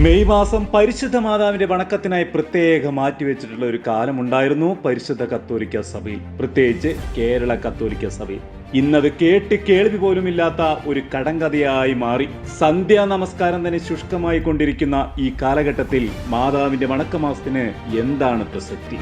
May മാസം പരിശുദ്ധ മാതാവിന്റെ വണക്കത്തിനായി പ്രത്യേകം മാറ്റിവെച്ചിട്ടുള്ള ഒരു കാലമുണ്ടായിരുന്നു പരിശുദ്ധ കത്തോലിക്ക സഭയിൽ. പ്രത്യേകിച്ച് കേരള കത്തോലിക്ക സഭയിൽ. ഇന്നത് കേട്ട് കേൾവി പോലുമില്ലാത്ത ഒരു കടങ്കഥയായി മാറി. സന്ധ്യാ നമസ്കാരം തന്നെ ശുഷ്കമായി കൊണ്ടിരിക്കുന്ന ഈ കാലഘട്ടത്തിൽ മാതാവിന്റെ വണക്കമാസത്തിന് എന്താണ് പ്രസക്തി?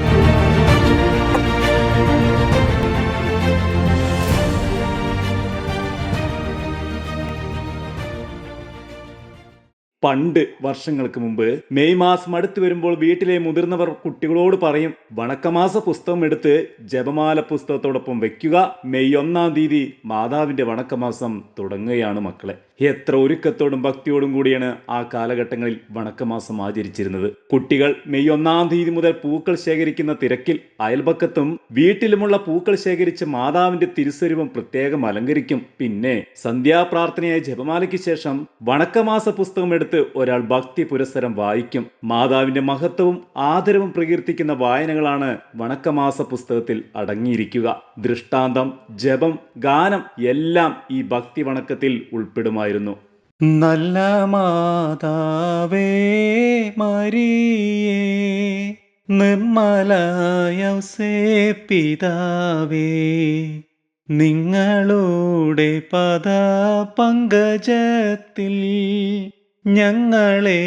പണ്ട് വർഷങ്ങൾക്ക് മുമ്പ് മെയ് മാസം അടുത്ത് വരുമ്പോൾ വീട്ടിലെ മുതിർന്നവർ കുട്ടികളോട് പറയും വണക്കമാസ പുസ്തകം എടുത്ത് ജപമാല പുസ്തകത്തോടൊപ്പം വെക്കുക. മെയ് ഒന്നാം തീയതി മാതാവിന്റെ വണക്കമാസം തുടങ്ങുകയാണ് മക്കളെ. എത്ര ഒരുക്കത്തോടും ഭക്തിയോടും കൂടിയാണ് ആ കാലഘട്ടങ്ങളിൽ വണക്കമാസം ആചരിച്ചിരുന്നത്. കുട്ടികൾ മെയ് ഒന്നാം തീയതി മുതൽ പൂക്കൾ ശേഖരിക്കുന്ന തിരക്കിൽ അയൽപക്കത്തും വീട്ടിലുമുള്ള പൂക്കൾ ശേഖരിച്ച് മാതാവിന്റെ തിരുസ്വരൂപം പ്രത്യേകം അലങ്കരിക്കും. പിന്നെ സന്ധ്യാപ്രാർത്ഥനയായ ജപമാലയ്ക്ക് ശേഷം വണക്കമാസ പുസ്തകം എടുത്ത് ഒരാൾ ഭക്തി പുരസ്സരം വായിക്കും. മാതാവിന്റെ മഹത്വവും ആദരവും പ്രകീർത്തിക്കുന്ന വായനകളാണ് വണക്കമാസ പുസ്തകത്തിൽ അടങ്ങിയിരിക്കുക. ദൃഷ്ടാന്തം ജപം ഗാനം എല്ലാം ഈ ഭക്തി വണക്കത്തിൽ ഉൾപ്പെടുമായിരുന്നു നല്ല മാതാവേ മരിയേ നിർമ്മലയൗസേ പിതാവേ നിങ്ങളുടെ പദ പങ്കജത്തിൽ ഞങ്ങളെ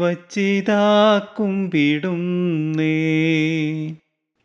വച്ചിതാക്കുംപിടുന്നേ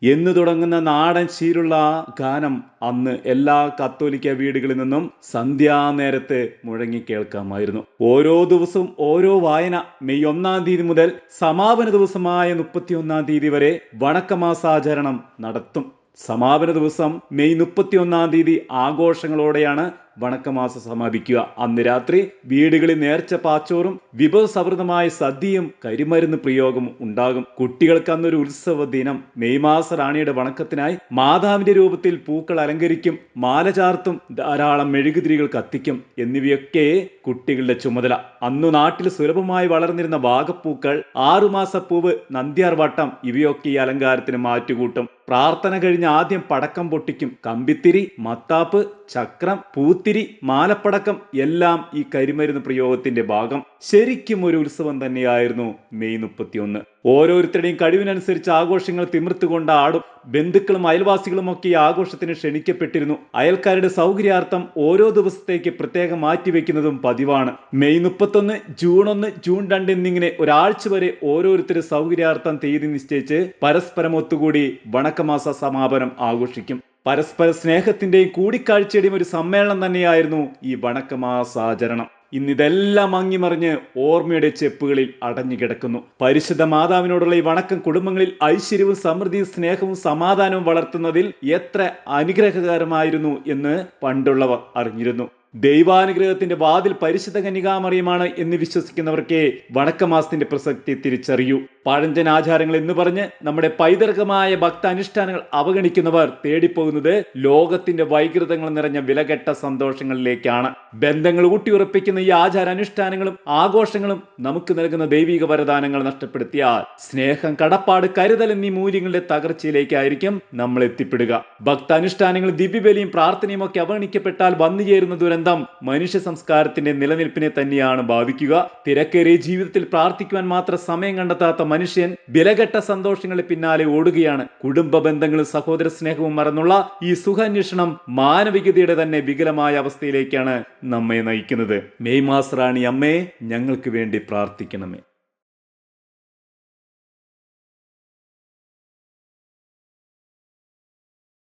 എന്ന് തുടങ്ങുന്ന നാടൻ ശീലുള്ള ഗാനം അന്ന് എല്ലാ കത്തോലിക്ക വീടുകളിൽ നിന്നും സന്ധ്യാനേരത്ത് മുഴങ്ങി കേൾക്കാമായിരുന്നു ഓരോ ദിവസവും ഓരോ വായന മെയ് ഒന്നാം തീയതി മുതൽ സമാപന ദിവസമായ മുപ്പത്തിയൊന്നാം തീയതി വരെ വണക്കമാസാചരണം നടത്തും. സമാപന ദിവസം മെയ് മുപ്പത്തിയൊന്നാം തീയതി ആഘോഷങ്ങളോടെയാണ് വണക്കമാസം സമാപിക്കുക. അന്ന് രാത്രി വീടുകളിൽ നേർച്ച പാച്ചോറും വിഭവസമൃദ്ധമായ സദ്യയും കരിമരുന്ന് പ്രയോഗം ഉണ്ടാകും. കുട്ടികൾക്ക് അന്നൊരു ഉത്സവ ദിനം മെയ് മാസ റാണിയുടെ വണക്കത്തിനായി മാതാവിന്റെ രൂപത്തിൽ പൂക്കൾ അലങ്കരിക്കും മാല ചാർത്തും ധാരാളം മെഴുകുതിരികൾ കത്തിക്കും എന്നിവയൊക്കെ കുട്ടികളുടെ ചുമതല. അന്നു നാട്ടിൽ സുലഭമായി വളർന്നിരുന്ന വാഗപ്പൂക്കൾ ആറുമാസ പൂവ് നന്ദ്യാർവട്ടം ഇവയൊക്കെ ഈ അലങ്കാരത്തിന് മാറ്റുകൂട്ടും. പ്രാർത്ഥന കഴിഞ്ഞ് ആദ്യം പടക്കം പൊട്ടിക്കും. കമ്പിത്തിരി മത്താപ്പ് ചക്രം പൂത്തിരി മാലപ്പടക്കം എല്ലാം ഈ കരിമരുന്ന് പ്രയോഗത്തിന്റെ ഭാഗം. ശരിക്കും ഒരു ഉത്സവം തന്നെയായിരുന്നു മെയ് മുപ്പത്തിയൊന്ന്. ഓരോരുത്തരുടെയും കഴിവിനനുസരിച്ച് ആഘോഷങ്ങൾ തിമിർത്തുകൊണ്ട് ആടും. ബന്ധുക്കളും അയൽവാസികളും ഒക്കെ ഈ ആഘോഷത്തിന് ക്ഷണിക്കപ്പെട്ടിരുന്നു. അയൽക്കാരുടെ സൗകര്യാർത്ഥം ഓരോ ദിവസത്തേക്ക് പ്രത്യേകം മാറ്റിവെക്കുന്നതും പതിവാണ്. മെയ് മുപ്പത്തൊന്ന് ജൂൺ ഒന്ന് ജൂൺ രണ്ട് എന്നിങ്ങനെ ഒരാഴ്ച വരെ ഓരോരുത്തരും സൗകര്യാർത്ഥം തീയതി നിശ്ചയിച്ച് പരസ്പരം ഒത്തുകൂടി വണക്കമാസ സമാപനം ആഘോഷിക്കും. പരസ്പര സ്നേഹത്തിന്റെയും കൂടിക്കാഴ്ചയുടെയും ഒരു സമ്മേളനം തന്നെയായിരുന്നു ഈ വണക്കമാസാചരണം. ഇന്നിതെല്ലാം അങ്ങിമറിഞ്ഞ് ഓർമ്മയുടെ ചെപ്പുകളിൽ അടഞ്ഞു കിടക്കുന്നു. പരിശുദ്ധ മാതാവിനോടുള്ള ഈ വണക്കം കുടുംബങ്ങളിൽ ഐശ്വര്യവും സമൃദ്ധിയും സ്നേഹവും സമാധാനവും വളർത്തുന്നതിൽ എത്ര അനുഗ്രഹകരമായിരുന്നു എന്ന് പണ്ടുള്ളവർ അറിഞ്ഞിരുന്നു. ദൈവാനുഗ്രഹത്തിന്റെ വാതിൽ പരിശുദ്ധ കന്യകാമറിയമാണ് എന്ന് വിശ്വസിക്കുന്നവർക്ക് വടക്കമാസത്തിന്റെ പ്രസക്തി തിരിച്ചറിയൂ. പഴഞ്ചൻ ആചാരങ്ങൾ എന്ന് പറഞ്ഞ് നമ്മുടെ പൈതൃകമായ ഭക്ത അനുഷ്ഠാനങ്ങൾ അവഗണിക്കുന്നവർ തേടിപ്പോകുന്നത് ലോകത്തിന്റെ വൈകൃതങ്ങൾ നിറഞ്ഞ വിലകെട്ട സന്തോഷങ്ങളിലേക്കാണ്. ബന്ധങ്ങൾ ഊട്ടിയുറപ്പിക്കുന്ന ഈ ആചാര അനുഷ്ഠാനങ്ങളും ആഘോഷങ്ങളും നമുക്ക് നൽകുന്ന ദൈവിക വരദാനങ്ങൾ നഷ്ടപ്പെടുത്തിയാൽ സ്നേഹം കടപ്പാട് കരുതൽ എന്നീ മൂല്യങ്ങളുടെ തകർച്ചയിലേക്കായിരിക്കും നമ്മൾ എത്തിപ്പെടുക. ഭക്താനുഷ്ഠാനങ്ങൾ ദിവ്യബലിയും പ്രാർത്ഥനയും ഒക്കെ അവഗണിക്കപ്പെട്ടാൽ വന്നു ചേരുന്ന ദുരന്തം മനുഷ്യ സംസ്കാരത്തിന്റെ നിലനിൽപ്പിനെ തന്നെയാണ് ബാധിക്കുക. തിരക്കേറിയ ജീവിതത്തിൽ പ്രാർത്ഥിക്കുവാൻ മാത്രം സമയം കണ്ടെത്താത്ത മനുഷ്യൻ വിലകെട്ട സന്തോഷങ്ങളിൽ പിന്നാലെ ഓടുകയാണ്. കുടുംബ ബന്ധങ്ങളും സഹോദര സ്നേഹവും മറന്നുള്ള ഈ സുഖാന്വേഷണം മാനവികതയുടെ തന്നെ വികലമായ അവസ്ഥയിലേക്കാണ് നമ്മെ നയിക്കുന്നത്. മെയ് മാസ് റാണി അമ്മയെ ഞങ്ങൾക്ക് വേണ്ടി പ്രാർത്ഥിക്കണമേ.